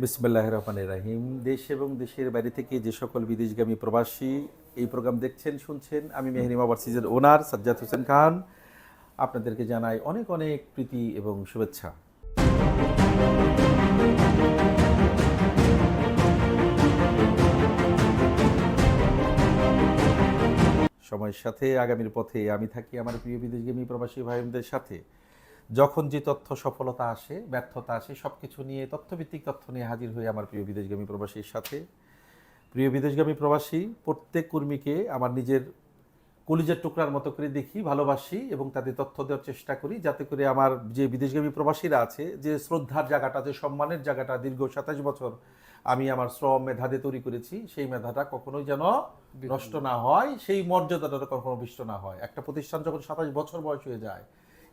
বিসমিল্লাহ রহমান রাহিম। দেশ এবং দেশের বাইরে থেকে যে সকল বিদেশগামী প্রবাসী এই প্রোগ্রাম দেখছেন, শুনছেন, আমি মেহরিম ওভারসিজের ওনার সাজ্জাদ হোসেন খান। আপনাদেরকে জানাই অনেক অনেক প্রীতি এবং শুভেচ্ছা। সময়ের সাথে আগামীর পথে আমি থাকি আমার প্রিয় বিদেশগামী প্রবাসী ভাইদের সাথে। যখন যে তথ্য সফলতা আসে ব্যর্থতা আসে সব কিছু নিয়ে তথ্যভিত্তিক তথ্য নিয়ে হাজির হয়ে আমার প্রিয় বিদেশগামী প্রবাসীর সাথে। প্রিয় বিদেশগামী প্রবাসী প্রত্যেক কর্মীকে আমার নিজের কলিজার টুকরার মতো করে দেখি ভালোবাসি এবং তাদের তথ্য দেওয়ার চেষ্টা করি যাতে করে আমার যে বিদেশগামী প্রবাসীরা আছে যে শ্রদ্ধার জায়গাটা যে সম্মানের জায়গাটা দীর্ঘ সাতাশ বছর আমি আমার শ্রম মেধাতে তৈরি করেছি সেই মেধাটা কখনোই যেন নষ্ট না হয় সেই মর্যাদাটা কখনো বিষ্ট না হয়। একটা প্রতিষ্ঠান যখন সাতাশ বছর বয়স হয়ে যায়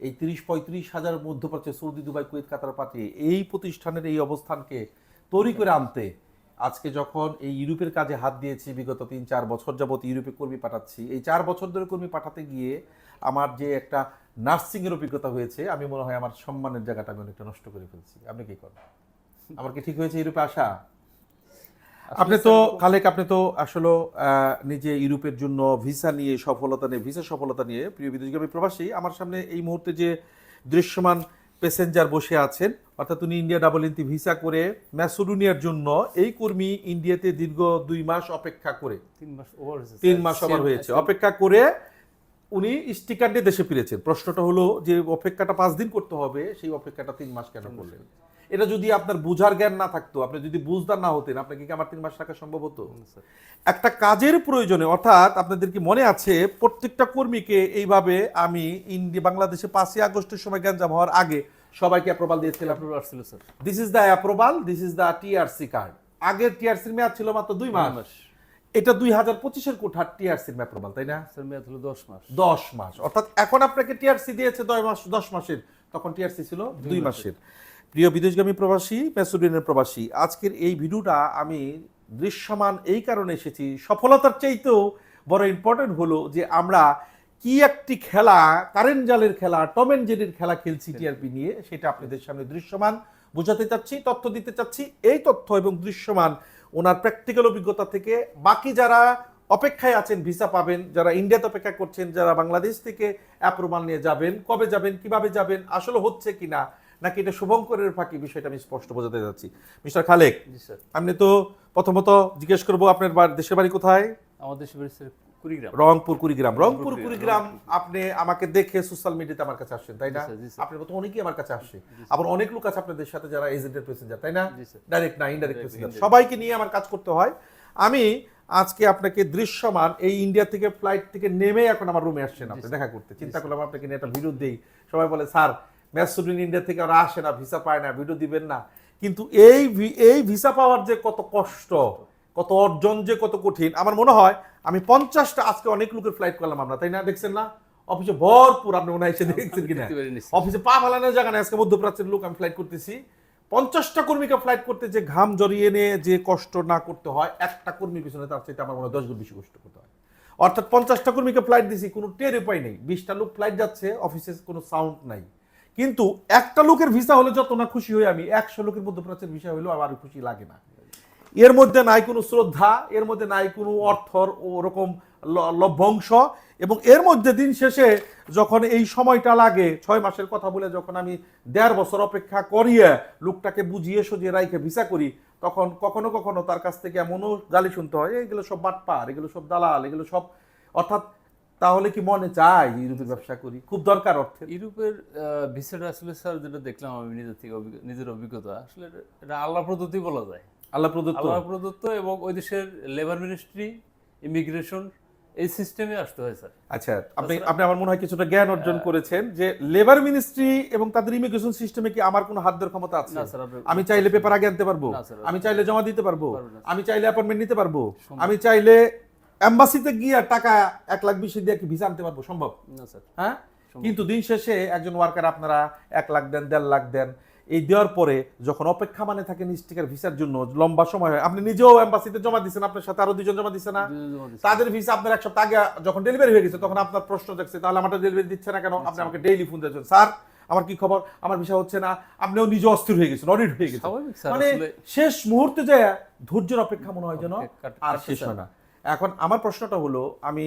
এই তিরিশ পঁয়ত্রিশ হাজার মধ্যপ্রাচ্যে সৌদি, দুবাই, কুয়েত, কাতার পাঠিয়ে এই প্রতিষ্ঠানের এই অবস্থানকে তৈরি করে আনতে আজকে যখন এই ইউরোপের কাজে হাত দিয়েছি, বিগত তিন চার বছর যাবত ইউরোপে কর্মী পাঠাচ্ছি, এই চার বছর ধরে কর্মী পাঠাতে গিয়ে আমার যে একটা নার্সিংয়ের অভিজ্ঞতা হয়েছে, আমি মনে হয় আমার সম্মানের জায়গাটা আমি অনেকটা নষ্ট করে ফেলছি। আপনি কি করেন? আমার কি ঠিক হয়েছে ইউরোপে আসা? আপনি তো খালেক আপনি তো আসলে নিজে ইউরোপের জন্য ভিসা নিয়ে সফলতা নিয়ে ভিসা সফলতা নিয়ে প্রিয় বিদেশগামী প্রবাসী আমার সামনে এই মুহূর্তে যে দৃশ্যমান প্যাসেঞ্জার বসে আছেন অর্থাৎ উনি ইন্ডিয়া ডাবল এনটি ভিসা করে ম্যাসোডোনিয়ার জন্য এই কর্মী ইন্ডিয়াতে দীর্ঘ দুই মাস অপেক্ষা করে। তিন মাস ওভার তিন মাস আবার হয়েছে। অপেক্ষা করে উনি স্টিকার দিয়ে দেশে ফিরেছেন। প্রশ্নটা হলো যে অপেক্ষাটা পাঁচ দিন করতে হবে সেই অপেক্ষাটা তিন মাস কেন করলেন? এটা যদি আপনার বুঝার জ্ঞান না থাকতো আপনি যদি বুঝদার না হতেন আপনাকে কি আমার তিন মাস টাকা সম্ভব হতো? একটা কাজের প্রয়োজনে অর্থাৎ আপনাদের কি মনে আছে প্রত্যেকটা কর্মীকে এইভাবে আমি ইন্ডিয়া বাংলাদেশে পাঁচই আগস্টের সময় গ্যাঞ্জাম হওয়ার আগে সবাইকে অ্যাপ্রুভাল দিয়েছিলাম। This is the approval this is the TRC card আগের টিআরসির মেয়াদ ছিল মাত্র দুই মাস। এটা দুই হাজার পঁচিশের কোঠার টিআরসির অ্যাপ্রুভাল তাই না? স্যার মেয়াদ হলো দশ মাস। দশ মাস। অর্থাৎ এখন আপনাকে টিআরসি দিয়েছে দশ মাস দশ মাসের। তখন টিআরসি ছিল দুই মাসের। প্রিয় বিদেশগামী প্রবাসী মেসুডিনের প্রবাসী, আজকের এই ভিডিওটা আমি দৃশ্যমান এই কারণে এসেছি। সফলতার চাইতেও বড় ইম্পর্টেন্ট হলো যে আমরা কি একটি খেলা কারেন্ট জালের খেলা, টম এন্ড জেরির খেলা খেলছি টিআরপি নিয়ে, সেটা আপনাদের সামনে দৃশ্যমান বোঝাতে চাচ্ছি, তথ্য দিতে চাচ্ছি। এই তথ্য এবং দৃশ্যমান ওনার প্র্যাকটিক্যাল অভিজ্ঞতা থেকে বাকি যারা অপেক্ষায় আছেন, ভিসা পাবেন, যারা ইন্ডিয়াতে অপেক্ষা করছেন, যারা বাংলাদেশ থেকে অ্যাপ্রুভাল নিয়ে যাবেন, কবে যাবেন, কীভাবে যাবেন, আসলে হচ্ছে কিনা নাকি এটা শুভঙ্করের ফাঁকি বিষয়টা আমি স্পষ্ট বোঝাতে যাচ্ছি। মিস্টার খালেক আপনি তো প্রথমত জিজ্ঞেস করব আপনার দেশের বাড়ি কোথায়? আমাদের দেশে বাড়ি কুড়িগ্রাম। রংপুর কুড়িগ্রাম। রংপুর কুড়িগ্রাম আপনি আমাকে দেখে সোশ্যাল মিডিয়াতে আমার কাছে আসছেন তাই না? আপনার মতো অনেকেই আমার কাছে আসছে আবার অনেক লোক আছে আপনাদের সাথে যারা এজেন্টের প্যাসেঞ্জার তাই না? ডাইরেক্ট না ইনডাইরেক্ট প্যাসেঞ্জার সবাইকে নিয়ে আমার কাজ করতে হয়। আমি আজকে আপনাকে দৃশ্যমান এই ইন্ডিয়া থেকে ফ্লাইট থেকে নেমে এখন আমার রুমে আসছেন আপনি দেখা করতে। চিন্তা করলাম আপনাকে নিয়ে একটা ভিডিও দেই। সবাই বলে স্যার ম্যাসুডিন ইন্ডিয়া থেকে ওরা আসে না ভিসা পায় না ভিডিও দিবেন না। কিন্তু এই এই ভিসা পাওয়ার যে কত কষ্ট কত অর্জন যে কত কঠিন আমার মনে হয় আমি পঞ্চাশটা আজকে অনেক লোকের ফ্লাইট করলাম আমরা তাই না? দেখছেন না? অফিসে ভরপুর আপনি মনে হয় এসে দেখছেন কিনা। অফিসে পা ফালানোর জায়গা নেই আজকে মধ্যপ্রাচ্যের লোক আমি ফ্লাইট করতেছি। পঞ্চাশটা কর্মীকে ফ্লাইট করতে যে ঘাম জড়িয়ে নিয়ে যে কষ্ট না করতে হয় একটা কর্মীর পিছনে তার চাইতে আমার মনে হয় দশ গুণ বেশি কষ্ট করতে হয়। অর্থাৎ পঞ্চাশটা কর্মীকে ফ্লাইট দিছি কোনো টের উপায় নেই। বিশটা লোক ফ্লাইট যাচ্ছে অফিসে কোনো সাউন্ড নাই। কিন্তু একটা লোকের ভিসা হলে যত না খুশি হই আমি, একশো লোকের মধ্যপ্রাচ্যের ভিসা হলেও আমার খুশি লাগে না। এর মধ্যে নাই কোনো শ্রদ্ধা, এর মধ্যে নাই কোনো অর্থর ওরকম লভ্যাংশ এবং এর মধ্যে দিন শেষে যখন এই সময়টা লাগে, ছয় মাসের কথা বলে যখন আমি দেড় বছর অপেক্ষা করিয়ে লোকটাকে বুঝিয়ে সজিয়ে রাইখে ভিসা করি, তখন কখনো কখনো তার কাছ থেকে এমনও গালি শুনতে হয় এগুলো সব বাটপার, এগুলো সব দালাল, এগুলো সব অর্থাৎ তাহলে কি মনে চায় ইউরোপের ব্যবসা করি? খুব দরকার অর্থে ইউরোপের ভিসাটা আসলে স্যার যেটা দেখলাম আমি নিজের থেকে নিজের অভিজ্ঞতা আসলে এটা- আল্লাহ প্রদত্তই বলা যায়। আল্লাহ প্রদত্ত। আল্লাহ প্রদত্ত এবং ওই দেশের লেবার মিনিস্ট্রি ইমিগ্রেশন এই সিস্টেমে আসতে হয় স্যার। আচ্ছা আপনি আপনি আমার মনে হয় কিছুটা জ্ঞান অর্জন করেছেন যে লেবার মিনিস্ট্রি এবং তাদের ইমিগ্রেশন সিস্টেমে কি আমার কোনো হাত দেওয়ার ক্ষমতা আছে? না, স্যার, আমি চাইলে পেপার আগে আনতে পারব। আমি চাইলে জমা দিতে পারব। আমি চাইলে অ্যাপয়েন্টমেন্ট নিতে পারব। আমি চাইলে এম্বাসিতে গিয়ে টাকা এক লাখ বিশ দিয়ে কি ভিসা আনতে পারব? সম্ভব? না স্যার। হ্যাঁ? কিন্তু দিন শেষে একজন ওয়ার্কার আপনারা এক লাখ দেন দেড় লাখ দেন এই দেওয়ার পরে যখন অপেক্ষা মানে থাকেন স্টিকার ভিসার জন্য লম্বা সময় হয়। আপনি নিজেও এম্বাসিতে জমা দিচ্ছেন আপনার সাথে আরও দুজন জমা দিচ্ছে না। তাদের ভিসা আপনার এক সপ্তাহ আগে যখন ডেলিভারি হয়ে গেছে তখন আপনার প্রশ্ন দেখছে তাহলে আমারটা ডেলিভারি দিচ্ছে না কেন? আপনি আমাকে ডেইলি ফোন দিচ্ছেন স্যার আমার কি খবর? আমার ভিসা হচ্ছে না। আপনিও নিজে অস্থির হয়ে গেছেন অডিট হয়ে গেছেন। স্যার, মানে শেষ মুহূর্তে যে ধৈর্যের অপেক্ষা মনে হয় যেন আর শেষ হয় না। এখন আমার প্রশ্নটা হলো, আমি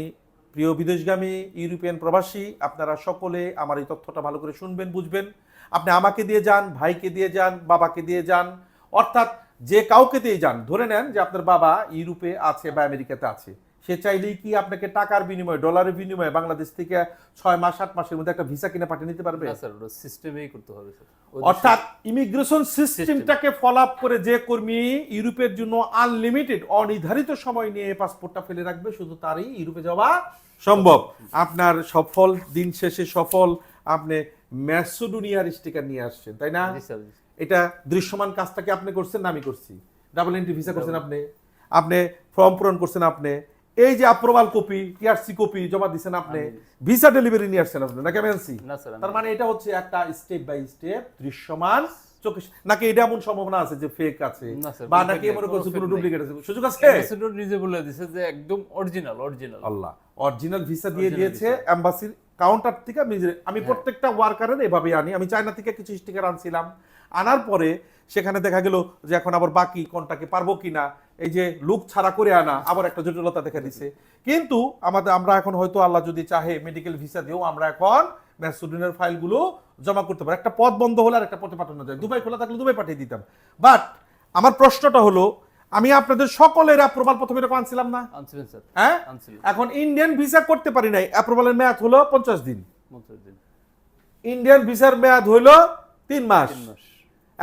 প্রিয় বিদেশগামী ইউরোপিয়ান প্রবাসী, আপনারা সকলে আমার এই তথ্যটা ভালো করে শুনবেন, বুঝবেন। আপনি আমাকে দিয়ে যান, ভাইকে দিয়ে যান, বাবাকে দিয়ে যান, অর্থাৎ যে কাউকে দিয়ে যান। ধরে নেন যে আপনার বাবা ইউরোপে আছে বা আমেরিকাতে আছে। সে চাইলেই কি আপনাকে টাকার বিনিময়ে ডলারের বিনিময়ে বাংলাদেশ থেকে ছয় মাস আট মাসের মধ্যে একটা ভিসা কিনে পাঠিয়ে নিতে পারবে? স্যার ওটা সিস্টেমেই করতে হবে অর্থাৎ ইমিগ্রেশন সিস্টেমটাকে ফলো আপ করে যে কর্মী ইউরোপের জন্য আনলিমিটেড অনির্ধারিত সময় নিয়ে পাসপোর্টটা ফেলে রাখবে শুধু তারই ইউরোপে যাওয়া সম্ভব। আপনার সফল দিন শেষে সফল আপনি ম্যাসোডোনিয়ার স্টিকার নিয়ে আসছেন তাই না। এটা দৃশ্যমান কাজটাকে আপনি করছেন না আমি করছি। ডাবল এন্ট্রি ভিসা করছেন আপনি। আপনি ফর্ম পূরণ করছেন আপনি। এই যে অ্যাপ্রুভাল কপি টিআরসি কপি জমা দিচ্ছেন আপনি ভিসা ডেলিভারি নিয়ে আসছেন আপনি নাকি স্যার তার মানে এটা হচ্ছে একটা স্টেপ বাই স্টেপ দৃশ্যমান চোখে নাকি এটা এমন সম্ভাবনা আছে যে ফেক আছে? বা নাকি মনে নেই, করছে কোনো। ডুপ্লিকেট আছে? সুযোগ আছে? অ্যাম্বাসেডর নিজে বলে দিছে যে একদম অরিজিনাল অরিজিনাল আল্লাহ অরিজিনাল ভিসা দিয়ে দিয়েছে। এম্বাসির কাউন্টার থেকে আমি আমি হ্যাঁ। প্রত্যেকটা ওয়ার্কারের এভাবে আনি। আমি চায়না থেকে কিছু স্টিকার আনছিলাম। আনার পরে সেখানে দেখা গেল যে এখন আবার বাকি কোনটাকে পারব কিনা এই যে লুক ছাড়া করে আনা আবার একটা জটিলতা দেখা দিছে। কিন্তু আমাদের আমরা এখন হয়তো আল্লাহ যদি চাহে মেডিকেল ভিসা দিয়েও আমরা এখন ম্যাসুডিনের ফাইলগুলো জমা করতে পারি। একটা পথ বন্ধ হলে আর একটা পথে পাঠানো যায়। দুবাই খোলা থাকলে দুবাই পাঠিয়ে দিতাম। বাট আমার প্রশ্নটা হলো আমি আপনাদের সকলের অ্যাপ্রুভাল প্রথমে এরকম আনছিলাম না? হ্যাঁ? এখন ইন্ডিয়ান ভিসা করতে পারি নাই। অ্যাপ্রুভালের মেয়াদ হলো পঞ্চাশ দিন। ইন্ডিয়ান ভিসার মেয়াদ হলো তিন মাস।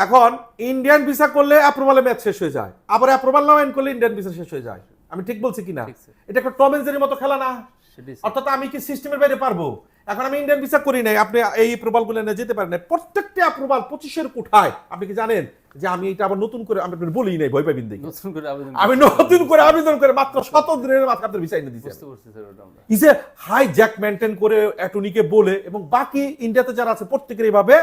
এখন ইন্ডিয়ান ভিসা করলে অ্যাপ্রুভালের মেয়াদ শেষ হয়ে যায়। আবার অ্যাপ্রুভাল না আইন করলে ইন্ডিয়ান ভিসা শেষ হয়ে যায়। আমি ঠিক বলছি কিনা? এটা একটা টম এন্ড মতো খেলা না। অর্থাৎ আমি কি সিস্টেমের বাইরে পারব? এখন আমি ইন্ডিয়ান ভিসা করি নাই। আপনি এই অ্যাপ্রুভালগুলো নিয়ে যেতে পারেন প্রত্যেকটা অ্যাপ্রুভাল পঁচিশের কোঠায়। আপনি কি জানেন যে আমি এটা আবার নতুন করে আমি আপনাকে বলি নাই ভয় পাবেন দেখি। নতুন করে আবেদন আমি নতুন করে আবেদন করে মাত্র শত দিনের মাথায় আপনার ভিসা এনে আমরা। ইসে হাই জ্যাক মেনটেন করে অ্যাটর্নিকে বলে এবং বাকি ইন্ডিয়াতে যারা আছে প্রত্যেকের এইভাবে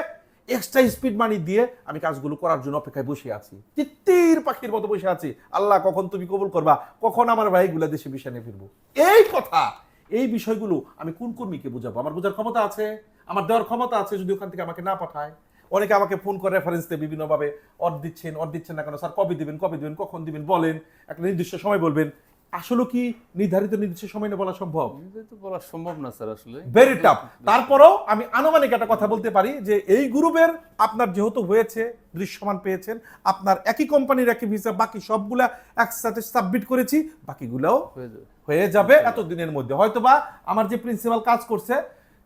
এক্সট্রা স্পিড মানি দিয়ে আমি কাজগুলো করার জন্য অপেক্ষায় বসে আছি। তিত্তির পাখির মতো বসে আছি। আল্লাহ, কখন তুমি কবুল করবা? কখন আমার ভাইগুলা দেশে নিয়ে ফিরবো? এই কথা, এই বিষয়গুলো আমি কোন কর্মীকে বুঝাবো? আমার বোঝার ক্ষমতা আছে? আমার দেওয়ার ক্ষমতা আছে যদি ওখান থেকে আমাকে না পাঠায়? অনেকে আমাকে ফোন করে রেফারেন্স দিয়ে বিভিন্নভাবে অর দিচ্ছেন অর দিচ্ছেন না কেন? স্যার, কবে দিবেন কবে দিবেন, কখন দিবেন বলেন। একটা নির্দিষ্ট সময় বলবেন। আসলে কি নির্ধারিত নির্দিষ্ট সময় নিয়ে বলা সম্ভব? বলা সম্ভব না স্যার আসলে। ভেরি টাফ তারপরেও আমি আনুমানিক একটা কথা বলতে পারি যে এই গ্রুপের আপনার যেহেতু হয়েছে দৃশ্যমান পেয়েছেন আপনার একই কোম্পানির একই ভিসা বাকি সবগুলা একসাথে সাবমিট করেছি বাকিগুলাও হয়ে যাবে। এতদিনের মধ্যে। হয়তোবা আমার যে প্রিন্সিপাল কাজ করছে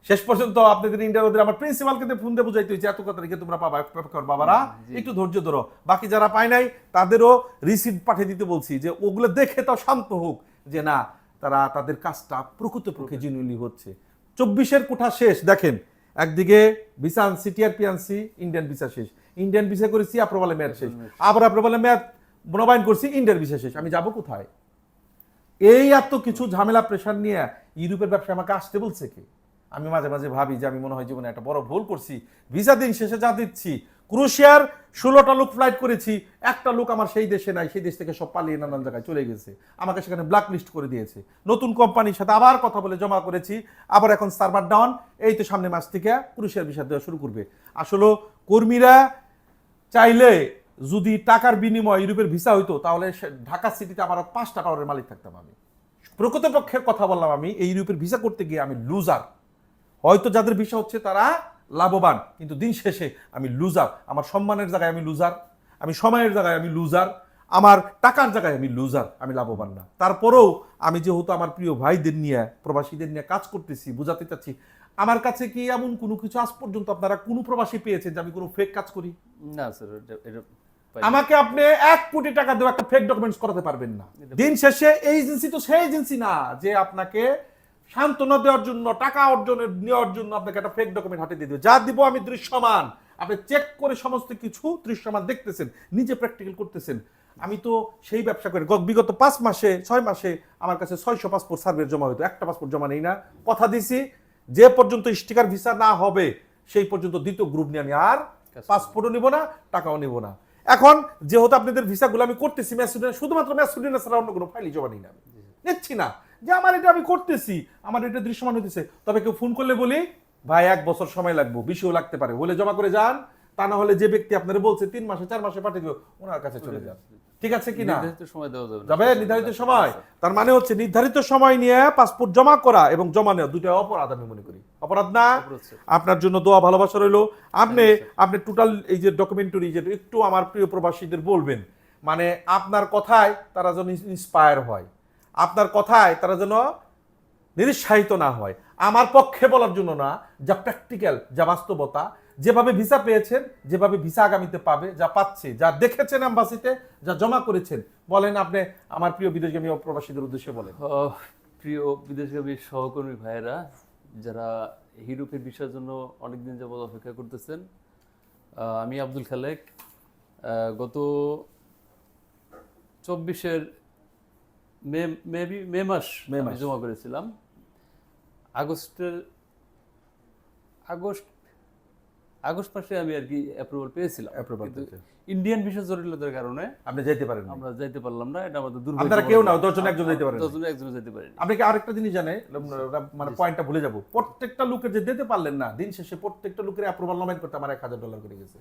শেষ পর্যন্ত আপনাদের ইন্ডিয়ার ওদের আমার প্রিন্সিপালকে ফোন দিয়ে বুঝাইতে হয়েছে এত কথা রেখে তোমরা পাবা অপেক্ষা বাবারা একটু ধৈর্য ধরো। বাকি যারা পায় নাই তাদেরও রিসিপ্ট পাঠিয়ে দিতে বলছি যে ওগুলো দেখে তাও শান্ত হোক। যে না তারা তাদের কাজটা প্রকৃতপক্ষে জিনুইনলি হচ্ছে। চব্বিশের কোঠা শেষ দেখেন একদিকে ভিসা আনছি টিআরপি আনছি ইন্ডিয়ান ভিসা শেষ। ইন্ডিয়ান ভিসা করেছি আপ্রবালে মেয়াদ শেষ। আবার আপ্রবালে মেয়াদ নবায়ন করছি ইন্ডিয়ান ভিসা শেষ। আমি যাব কোথায়? এই এত কিছু ঝামেলা প্রেশার নিয়ে ইউরোপের ব্যবসা আমাকে আসতে বলছে কি? আমি মাঝে মাঝে ভাবি যে আমি মনে হয় জীবনে একটা বড় ভুল করছি। ভিসা দিন শেষে যা দিচ্ছি, ক্রুশিয়ার ষোলোটা লোক ফ্লাইট করেছি, একটা লোক আমার সেই দেশে নাই, সেই দেশ থেকে সব পালিয়ে নানান জায়গায় চলে গেছে। আমাকে সেখানে ব্ল্যাক লিস্ট করে দিয়েছে। নতুন কোম্পানির সাথে আবার কথা বলে জমা করেছি, আবার এখন সার্ভার ডাউন, এই তো সামনে মাস থেকে ক্রুশিয়ার ভিসা দেওয়া শুরু করবে। আসলে কর্মীরা চাইলে যদি টাকার বিনিময়ে ইউরোপের ভিসা হইতো, তাহলে ঢাকা সিটিতে আমার পাঁচটা টাওয়ারের মালিক থাকতাম আমি। প্রকৃতপক্ষের কথা বললাম আমি, এই ইউরোপের ভিসা করতে গিয়ে আমি লুজার হয়তো যাদের ভিসা হচ্ছে তারা লাভবান কিন্তু দিন শেষে আমি লুজার আমার সম্মানের জায়গায় আমি লুজার আমি সময়ের জায়গায় আমি লুজার আমার টাকার জায়গায় আমি লুজার আমি লাভবান না। তারপরেও আমি যেহেতু আমার প্রিয় ভাইদের নিয়ে প্রবাসীদের নিয়ে কাজ করতেছি বুঝাতে চাচ্ছি আমার কাছে কি এমন কোনো কিছু আজ পর্যন্ত আপনারা কোনো প্রবাসী পেয়েছেন যে আমি কোনো ফেক কাজ করি? না স্যার আমাকে আপনি এক কোটি টাকা দেওয়া একটা ফেক ডকুমেন্টস করাতে পারবেন না। দিন শেষে এই এজেন্সি তো সেই এজেন্সি না যে আপনাকে সান্ত্বনা দেওয়ার জন্য টাকা অর্জনের নেওয়ার জন্য আপনাকে একটা ফেক ডকুমেন্ট হাতে দিয়ে দেবে। যা দিব আমি দৃশ্যমান। আপনি চেক করে সমস্ত কিছু দৃশ্যমান দেখতেছেন নিজে প্র্যাকটিক্যাল করতেছেন। আমি তো সেই ব্যবসা করে গত- বিগত পাঁচ মাসে ছয় মাসে আমার কাছে ছয়শো পাসপোর্ট সার্ভে জমা হতো একটা পাসপোর্ট জমা নেই না। কথা দিছি যে পর্যন্ত স্টিকার ভিসা না হবে সেই পর্যন্ত দ্বিতীয় গ্রুপ নিয়ে আমি আর পাসপোর্টও নিব না টাকাও নিব না। এখন যেহেতু আপনাদের ভিসাগুলো আমি করতেছি ম্যাসুডিনা শুধুমাত্র ম্যাসুডিনা ছাড়া অন্য কোনো ফাইলই জমা নিই না। নিচ্ছি না। যে আমার এটা আমি করতেছি আমার এটা দৃশ্যমান হতেছে তবে কেউ ফোন করলে বলি ভাই এক বছর সময় লাগবে বেশিও লাগতে পারে হলে জমা করে যান। তা না হলে যে ব্যক্তি আপনারা বলছে তিন মাসে চার মাসে পাঠিয়ে দিও ওনার কাছে চলে যান। ঠিক আছে কি না? নির্ধারিত সময় দেওয়া যাবে নির্ধারিত সময়। তার মানে হচ্ছে নির্ধারিত সময় নিয়ে পাসপোর্ট জমা করা এবং জমা নেওয়া দুইটা অপরাধ আমি মনে করি। অপরাধ না? আপনার জন্য দোয়া ভালোবাসা রইল। আপনি আপনি টোটাল এই যে ডকুমেন্টারি যে একটু আমার প্রিয় প্রবাসীদের বলবেন মানে আপনার কথায় তারা যেন ইন্সপায়ার হয়। আপনার কথায় তারা যেন নিরুৎসাহিত না হয়। আমার পক্ষে বলার জন্য না, যা প্র্যাকটিক্যাল যা বাস্তবতা, যেভাবে ভিসা পেয়েছেন, যেভাবে ভিসা আগামীতে পাবে, যা পাচ্ছে, যা দেখেছেন অ্যাম্বাসিতে যা জমা করেছেন, বলেন আপনি আমার প্রিয় বিদেশগামী প্রবাসীদের উদ্দেশ্যে বলেন। প্রিয় বিদেশগামী সহকর্মী ভাইয়েরা, যারা ইউরোপের বিষয়ের জন্য অনেকদিন যাবত অপেক্ষা করতেছেন আমি আব্দুল খালেক গত চব্বিশের মে মেবি মে মাস মে মাস। জমা করেছিলাম আগস্টের আগস্ট আগস্ট মাসে আমি আর কি অ্যাপ্রুভাল পেয়েছিলাম। ইন্ডিয়ান বিষয় জটিলতার কারণে আপনি যেতে পারেন আমরা যাইতে পারলাম না এটা আমাদের দুর্ভাগ্য আপনারা কেউ না দশজন একজন যেতে পারেন দশজনে একজনে যেতে পারেনি। আপনি কি আরেকটা জিনিস জানেন? মানে পয়েন্টটা ভুলে যাব। প্রত্যেকটা লোকের যে দিতে পারলেন না দিন শেষে প্রত্যেকটা লোকের অ্যাপ্রুভাল নমেন করতে আমার এক হাজার ডলার করে গেছে।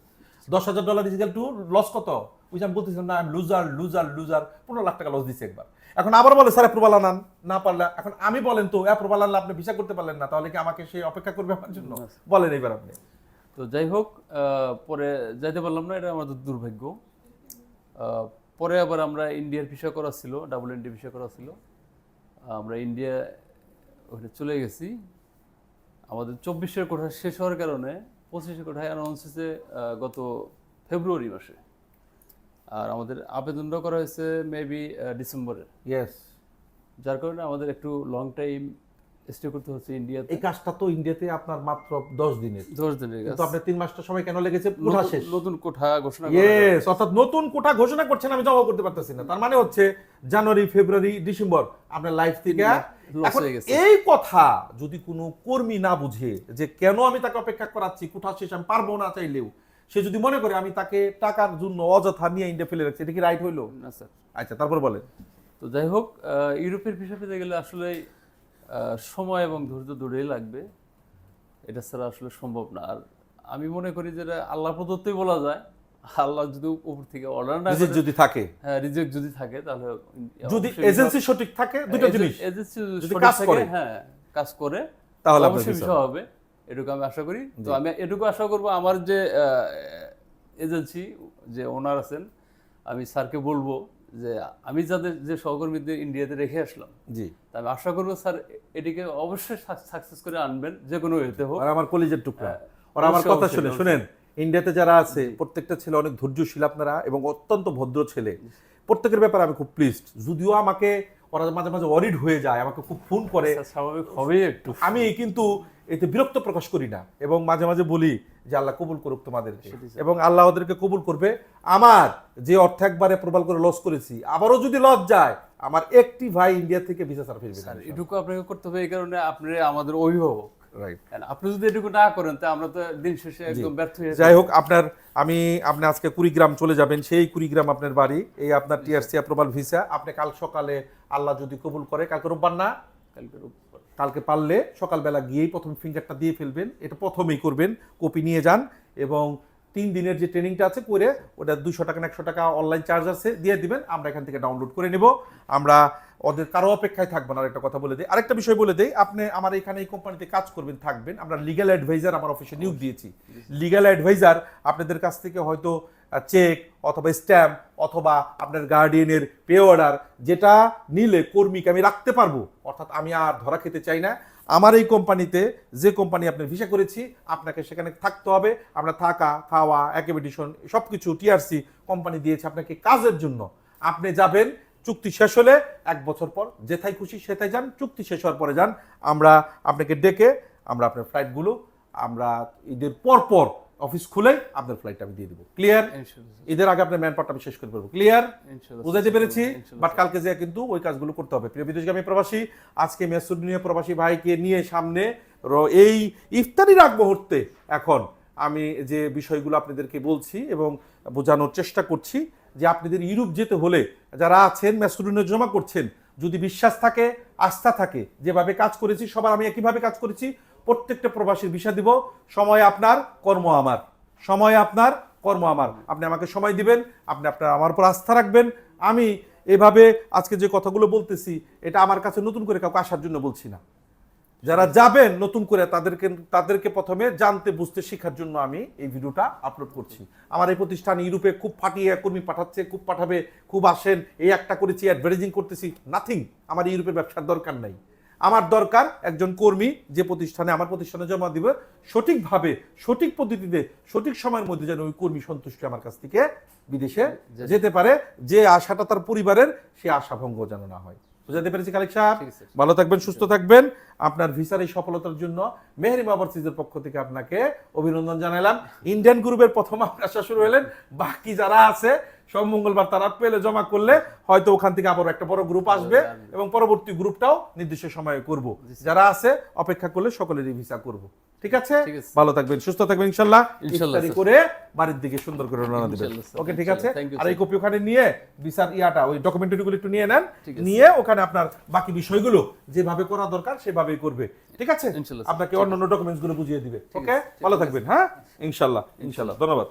দশ হাজার ডলার ইজিক্যাল টু লস কত? ওই যে আমি বলতেছিলাম না আমি লুজার লুজার লুজার পনেরো লাখ টাকা লস দিছি একবার। এখন আবার বলে স্যার অ্যাপ্রুভাল আনান। না পারলে এখন আমি বলেন তো অ্যাপ্রুভাল আনলে আপনি ভিসা করতে পারলেন না তাহলে কি আমাকে সে অপেক্ষা করবে আমার জন্য? বলেন এইবার আপনি। তো যাই হোক পরে যাইতে পারলাম না এটা আমাদের দুর্ভাগ্য। পরে আবার আমরা ইন্ডিয়ার ভিসা করা ছিল ডাবল এন্ট্রি ভিসা করা ছিল। আমরা ইন্ডিয়া ওখানে চলে গেছি। আমাদের চব্বিশের কোঠা শেষ হওয়ার কারণে পঁচিশের কোঠায় অ্যানাউন্স হয়েছে গত ফেব্রুয়ারি মাসে। আর আমাদের আবেদনটা করা হয়েছে মেবি ডিসেম্বরে ইয়েস যার কারণে আমাদের একটু লং টাইম স্টে করতে হচ্ছে ইন্ডিয়াতে এই কাজটা তো ইন্ডিয়াতে আপনার মাত্র দশ দিনের। দশ দিনের কাজ। কিন্তু আপনার তিন মাসটা সময় কেন লেগেছে? কোঠা শেষ। নতুন- কোঠা ঘোষণা ইয়েস অর্থাৎ নতুন কোটা ঘোষণা করছেন আমি জমা করতে পারতেছি না। তার মানে হচ্ছে জানুয়ারি ফেব্রুয়ারি ডিসেম্বর আপনার লাইফ থেকে। এই কথা যদি কোনো কর্মী না বুঝে যে কেন আমি তাকে অপেক্ষা করাচ্ছি কোঠা শেষ আমি পারব না চাইলেও সে যদি মনে করে আমি তাকে টাকার জন্য অযথা নিয়ে ইন্ডিয়া ফেলে রাখছি এটা কি রাইট হইল? না স্যার আচ্ছা তারপর বলেন। তো যাই হোক ইউরোপের পেতে গেলে আসলে সময় এবং ধৈর্য দূরেই লাগবে। এটা ছাড়া আসলে সম্ভব না। আর আমি মনে করি যেটা আল্লাহ প্রদত্তই বলা যায়। আল্লাহ যদি উপর থেকে অর্ডার না যদি থাকে। হ্যাঁ রিজেক্ট যদি থাকে তাহলে যদি এজেন্সি সঠিক থাকে দুটো জিনিস। এজেন্সি যদি কাজ করে। হ্যাঁ কাজ করে তাহলে অবশ্যই বিষয় হবে। এটুকু আমি আশা করি। তো আমি এটুকু আশা করব আমার যে এজেন্সি যে ওনার আছেন আমি স্যারকে বলব যে আমি যাদের যে সহকর্মীদের ইন্ডিয়াতে রেখে আসলাম জি। আমি আশা করব স্যার এটিকে অবশ্যই সাকসেস করে আনবেন যে কোনো ওয়েতে হোক। আর আমার কলেজের টুকরা। হ্যাঁ, ওরা আমার কথা শুনে শুনেন ইন্ডিয়াতে যারা আছে প্রত্যেকটা ছেলে অনেক ধৈর্যশীল আপনারা এবং অত্যন্ত ভদ্র ছেলে। প্রত্যেকের ব্যাপারে আমি খুব প্লিজড যদিও আমাকে ওরা মাঝে মাঝে অরিড হয়ে যায় আমাকে খুব ফোন করে। স্বাভাবিক হবেই একটু। আমি কিন্তু এতে বিরক্ত প্রকাশ করি না এবং মাঝে মাঝে বলি যে আল্লাহ কবুল করুক তোমাদেরকে। এবং আল্লাহ ওদেরকে কবুল করবে। আমার যে অর্থ একবারে প্রবাল করে লস করেছি আবারও যদি লস যায় আমার একটি ভাই ইন্ডিয়া থেকে ভিসা ছাড়া ফিরবে এটুকু আপনাকে করতে হবে এই কারণে আপনি আমাদের অভিভাবক। আপনি যদি এটুকু না করেন তা আমরা তো দিন শেষে একদম ব্যর্থ হয়ে যাই। হোক আপনার আমি আপনি আজকে কুড়িগ্রাম চলে যাবেন সেই কুড়িগ্রাম আপনার বাড়ি এই আপনার টিআরসি অ্যাপ্রুভাল ভিসা আপনি কাল সকালে আল্লাহ যদি কবুল করে কালকে রোববার না? কালকের উপর। কালকে পারলে সকালবেলা গিয়েই প্রথম ফিঙ্গারটা দিয়ে ফেলবেন। এটা প্রথমেই করবেন কপি নিয়ে যান এবং তিন দিনের যে ট্রেনিংটা আছে করে ওটা দুশো টাকা না একশো টাকা অনলাইন চার্জ আছে দিয়ে দিবেন। আমরা এখান থেকে ডাউনলোড করে নেব। আমরা ওদের কারও অপেক্ষায় থাকব না আরেকটা কথা বলে দিই। আরেকটা বিষয় বলে দিই আপনি আমার এখানে এই কোম্পানিতে কাজ করবেন থাকবেন। আমরা লিগ্যাল অ্যাডভাইজার আমার অফিসে নিয়োগ দিয়েছি। লিগ্যাল অ্যাডভাইজার আপনাদের কাছ থেকে হয়তো চেক অথবা স্ট্যাম্প অথবা আপনার গার্ডিয়ানের পে অর্ডার যেটা নিলে কর্মীকে আমি রাখতে পারব। অর্থাৎ আমি আর ধরা খেতে চাই না। আমার এই কোম্পানিতে যে কোম্পানি আপনি ভিসা করেছি, আপনাকে সেখানে থাকতে হবে। আমরা থাকা, খাওয়া অ্যাকোমোডেশন সব কিছু টিআরসি কোম্পানি দিয়েছে আপনাকে কাজের জন্য। আপনি যাবেন, চুক্তি শেষ হলে এক বছর পর যেথায় খুশি সেথায় যান, চুক্তি শেষ হওয়ার পরে যান। আমরা আপনাকে ডেকে আমরা আপনার ফ্লাইটগুলো আমরা ঈদের পর পর অফিস খুলে আপনার ফ্লাইট আমি দিয়ে দেবো। ক্লিয়ার ঈদের আগে আপনার ম্যান আমি শেষ করে ফেলব ক্লিয়ার বুঝাইতে পেরেছি। বাট কালকে যে কিন্তু ওই কাজগুলো করতে হবে। প্রিয় বিদেশগামী প্রবাসী আজকে মেসুদ্দিনীয় প্রবাসী ভাইকে নিয়ে সামনে এই ইফতারির আগ মুহূর্তে এখন আমি যে বিষয়গুলো আপনাদেরকে বলছি এবং বোঝানোর চেষ্টা করছি যে আপনাদের ইউরোপ যেতে হলে যারা আছেন মেসুদ্দিনে জমা করছেন যদি বিশ্বাস থাকে আস্থা থাকে যেভাবে কাজ করেছি সবার আমি একইভাবে কাজ করেছি প্রত্যেকটা প্রবাসীর ভিসা দিব। সময় আপনার, কর্ম আমার। সময় আপনার, কর্ম আমার। আপনি আমাকে সময় দিবেন, আপনি আপনার, আমার উপর আস্থা রাখবেন। আমি এভাবে আজকে যে কথাগুলো বলতেছি, এটা আমার কাছে নতুন করে কাউকে আসার জন্য বলছি না। যারা যাবেন নতুন করে, তাদেরকে তাদেরকে প্রথমে জানতে, বুঝতে, শেখার জন্য আমি এই ভিডিওটা আপলোড করছি। আমার এই প্রতিষ্ঠান ইউরোপে খুব ফাটিয়ে কর্মী পাঠাচ্ছে, খুব পাঠাবে, খুব আসেন। এই একটা করেছি অ্যাডভার্টাইজিং করতেছি নাথিং আমার ইউরোপের ব্যবসার দরকার নাই। আমার দরকার একজন কর্মী যে প্রতিষ্ঠানে আমার প্রতিষ্ঠানে জমা দিবে সঠিকভাবে সঠিক পদ্ধতিতে সঠিক সময়ের মধ্যে যেন ওই কর্মী সন্তুষ্ট আমার কাছ থেকে বিদেশে যেতে পারে যে আশাটা তার পরিবারের সে আশা ভঙ্গ যেন না হয়। বুঝাতে পেরেছি কালেক সাহেব? ভালো থাকবেন সুস্থ থাকবেন। আপনার ভিসার এই সফলতার জন্য মেহরিমা ওভারসিজের পক্ষ থেকে আপনাকে অভিনন্দন জানালাম ইন্ডিয়ান গ্রুপের প্রথম আপনার আসা শুরু হলেন বাকি যারা আছে সব মঙ্গলবার তারা পেলে জমা করলে হয়তো ওখান থেকে আবার একটা বড় গ্রুপ আসবে এবং পরবর্তী গ্রুপটাও নির্দিষ্ট সময়ে করব। যারা আছে অপেক্ষা করলে সকলেরই ভিসা করব। ঠিক আছে? ভালো থাকবেন সুস্থ থাকবেন ইনশাল্লাহ। ইফতারি করে বাড়ির দিকে সুন্দর করে রওনা দিবেন। ওকে ঠিক আছে? আর এই কপি ওখানে নিয়ে ভিসার ইয়াটা ওই ডকুমেন্টারি গুলো একটু নিয়ে নেন। নিয়ে ওখানে আপনার বাকি বিষয়গুলো যেভাবে করা দরকার সেভাবেই করবে। ঠিক আছে? আপনাকে অন্যান্য ডকুমেন্টসগুলো বুঝিয়ে দিবে। ওকে? ভালো থাকবেন হ্যাঁ? ইনশাল্লাহ ইনশাল্লাহ। ধন্যবাদ।